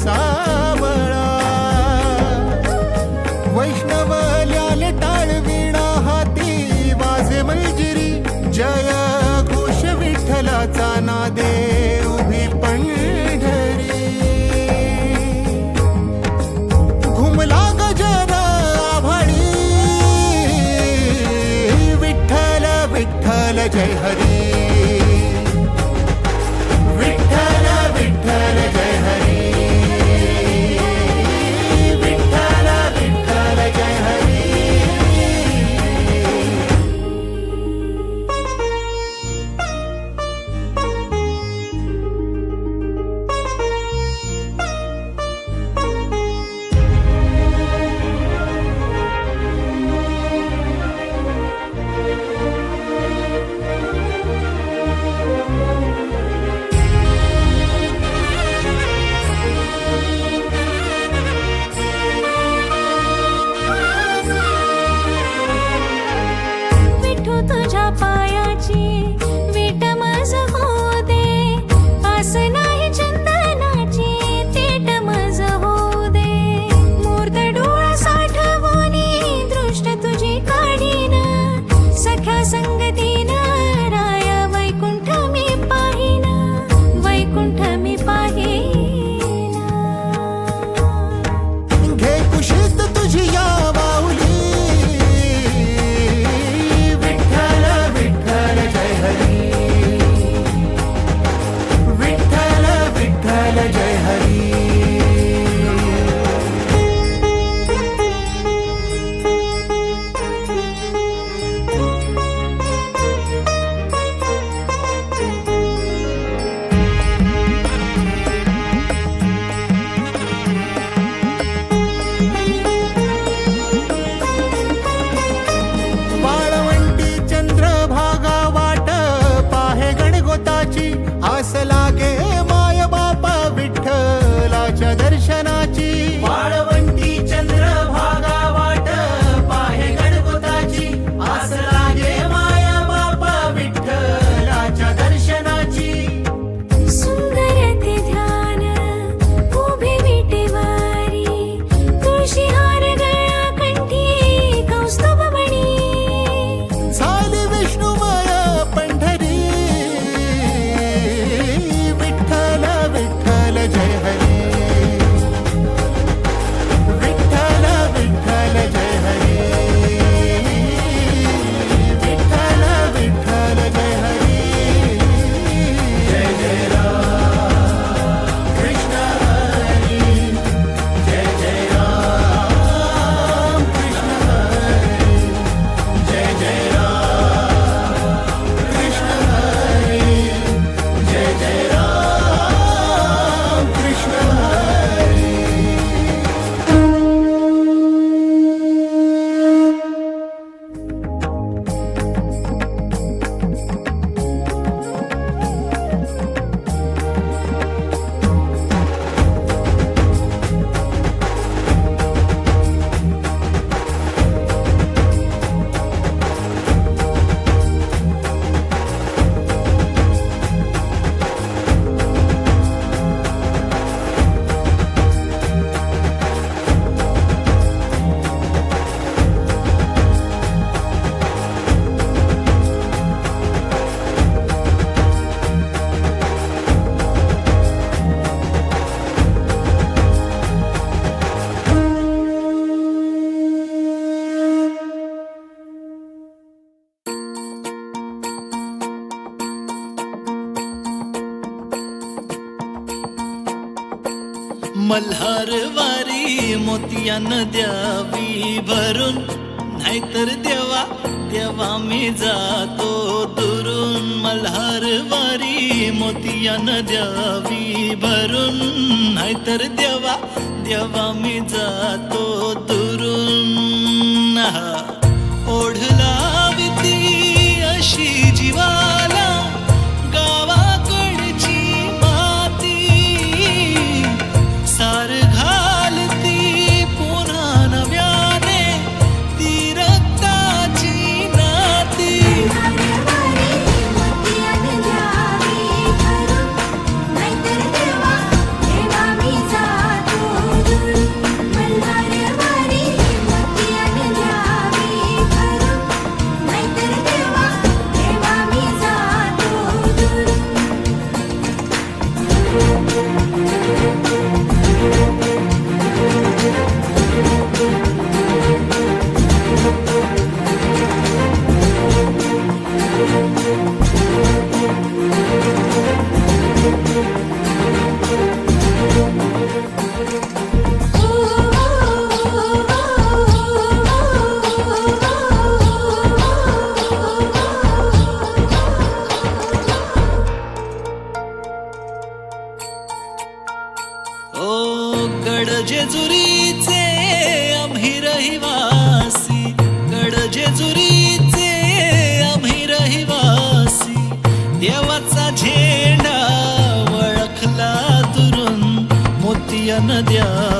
सावळा. वैष्णवल्याल टाळवीणा हाती वाजे मैजिरी. जय घोष विठ्ठलाचा नादे उभी पंढरी. घुमला गजर आभाळी. विठ्ठल विठ्ठल जय हरी. i to the मोतियानं द्यावी भरून नाहीतर देवा देवा मी जातो दुरून. मल्हारवारी मोतियानं द्यावी भरून नाहीतर देवा देवा मी जातो दुरून. जेजुरीचे आम्ही रहिवासी. गड जेजुरीचे आम्ही रहिवासी. देवाचा झेंडा वळखला दुरून मोतियन नद्या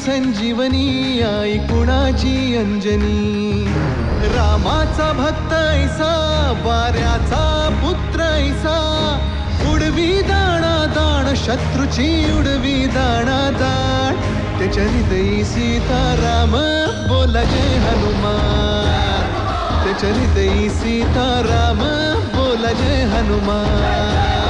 संजीवनी आई कुणाची अंजनी? रामाचा भक्त ऐसा वाऱ्याचा पुत्र ऐसा. उडवी दाणा दाण शत्रूची उडवी दाणा दाण. त्याच्या हृदयी सीताराम बोला जय हनुमान. त्याच्या हृदयी सीताराम बोला जय हनुमान.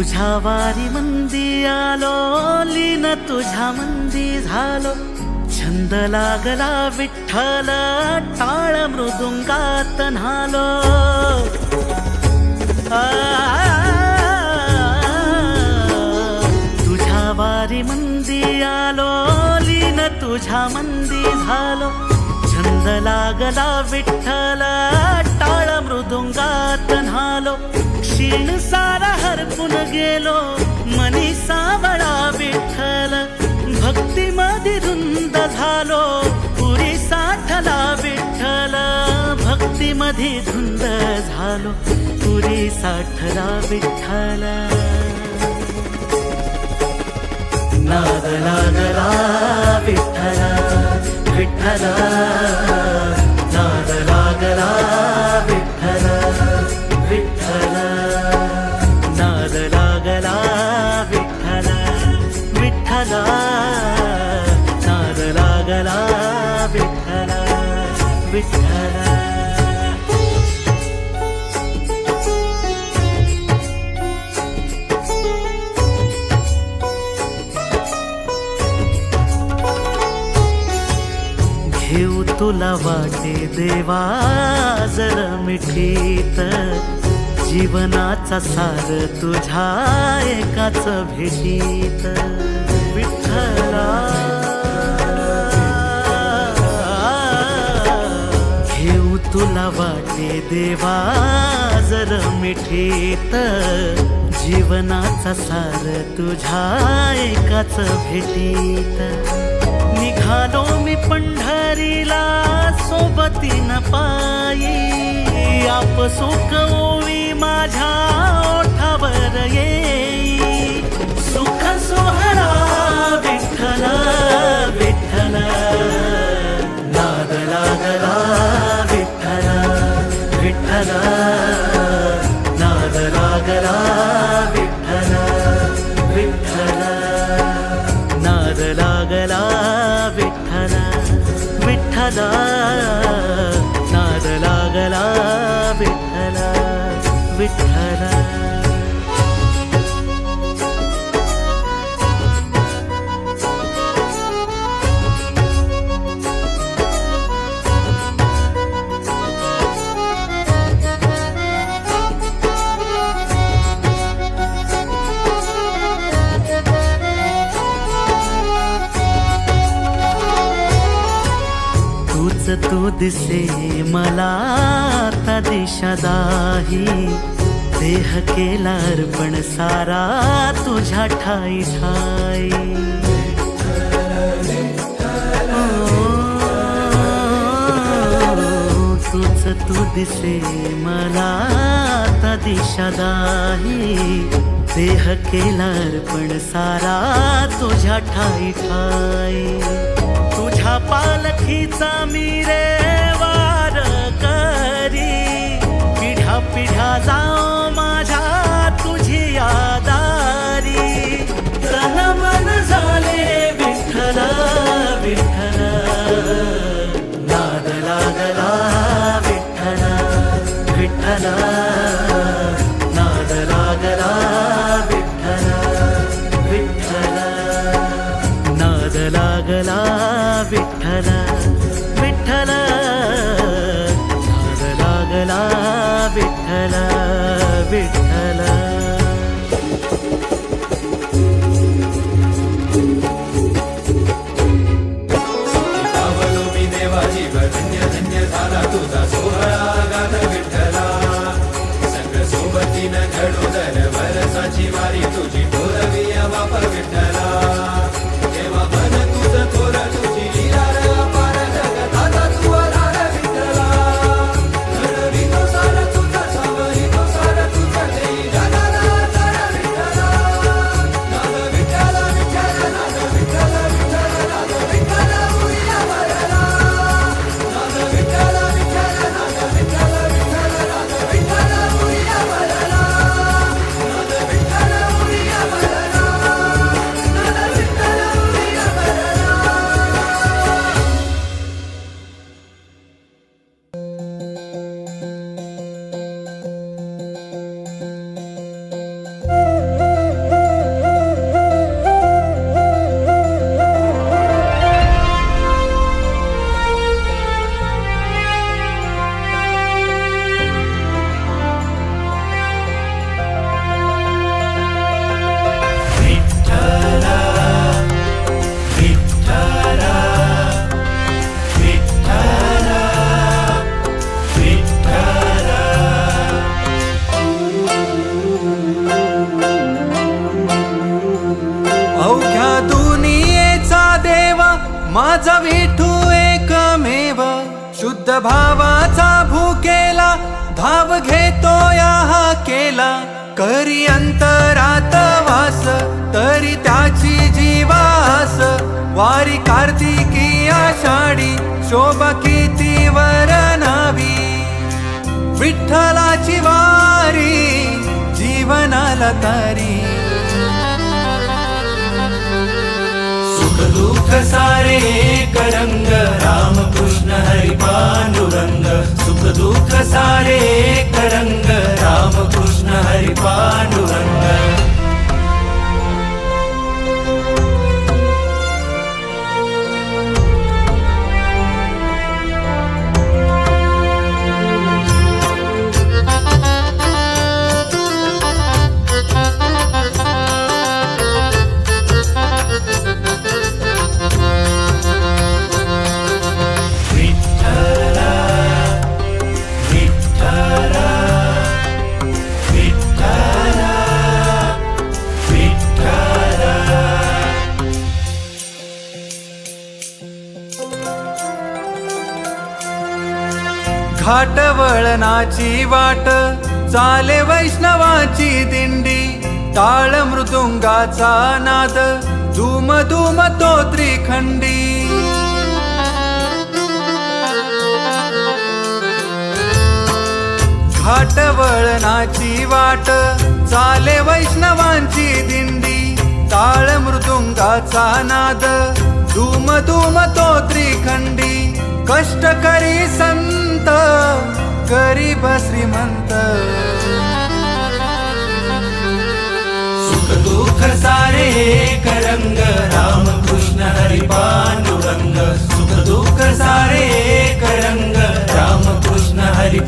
तुझ्या वारी मंदी आलो लीन तुझ्या मंदी झालो छंद लागला विठ्ठल टाळ मृदुंगात न्हालो तुझ्या वारी मंदी आलो लीन तुझ्या मंदी झालो छंद लागला विठ्ठल टाळ मृदुंगात न्हालो क्षीण सारा हरपून गेलो मनी सावळा विठ्ठल. भक्ती मध्ये धुंद झालो पुरी साठला विठ्ठल. भक्ती मध्ये धुंद झालो पुरी साठला विठ्ठल. नाद लागला विठ्ठल विठ्ठल. नाद लागला विठ्ठल विठ्ठल. घेऊ तुला वाटे देवा जर मिठीत. जीवनाचा सार तुझ्या एकाच भेटीत. विठ्ठला. तुला वाटे देवा जर मिठीत जीवनाचा सार तुझ्या एकाच भेटीत. निघालो मी पंढरीला सोबतीन पायी. आप सुख ओवी माझ्या ओठावर येई. सुख सोहरा विठ्ठल विठ्ठल. नाद लागला विठ्ठल नाद लागला विठ्ठल विठ्ठल नाद लागला विठ्ठल विठ्ठल नाद लागला विठ्ठल विठ्ठल. दिसे मला आता दिशादाही देह केला अर्पण सारा तुझ्या ठाई ठाई. तुझ तूच तू दिसे मला आता दिशा दाही देह केला अर्पण सारा तुझ्या ठाई ठाई. तुझ्या पालखीचा मी रे वार करी. पिढ्या पिढ्या जाओ माझ्या तुझी यादारी. तन मन झाले विठ्ठल विठ्ठल. नाद लागला विठ्ठल विठ्ठला. तरी जीवास वारी कार्तिकी आषाढी शोभा किती वरनावी विठ्ठलाची वारी जीवनाला तारी. सुख दुःख सारे करंग रामकृष्ण राम कृष्ण हरी पांडुरंग. सुख दुःख सारे करंग रामकृष्ण राम कृष्ण हरी पांडुरंग. वळणाची वाट चाले वैष्णवाची दिंडी टाळ मृदुंगाचा नाद धूम धूम तो त्रिखंडी. घाट वळणाची वाट चाले वैष्णवांची दिंडी टाळ मृदुंगाचा नाद धूम धूम तो त्रिखंडी. कष्टकरी संत गरीब श्रीमंत. सुख दुःख सारे एक रंग राम कृष्ण हरी सुख दुःख सारे एक रंग राम कृष्ण हरी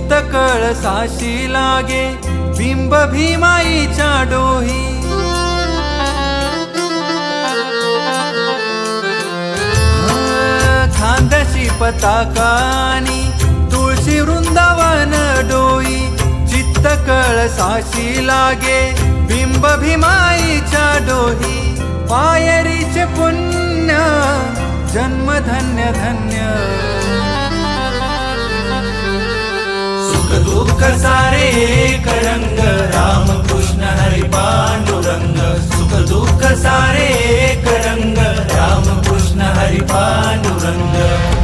चित्त कळसाशी लागे बिंब भीमाईच्या डोही खांद्याशी पताकानी तुळशी वृंदावन डोई. चित्त कळसाशी लागे बिंब भीमाईच्या डोही पायरीचे पुण्य जन्म धन्य धन्य. सुख दुःख सारे करंग राम कृष्ण हरि पांडुरंग। सुख दुःख सारे करंग राम कृष्ण हरि पांडुरंग।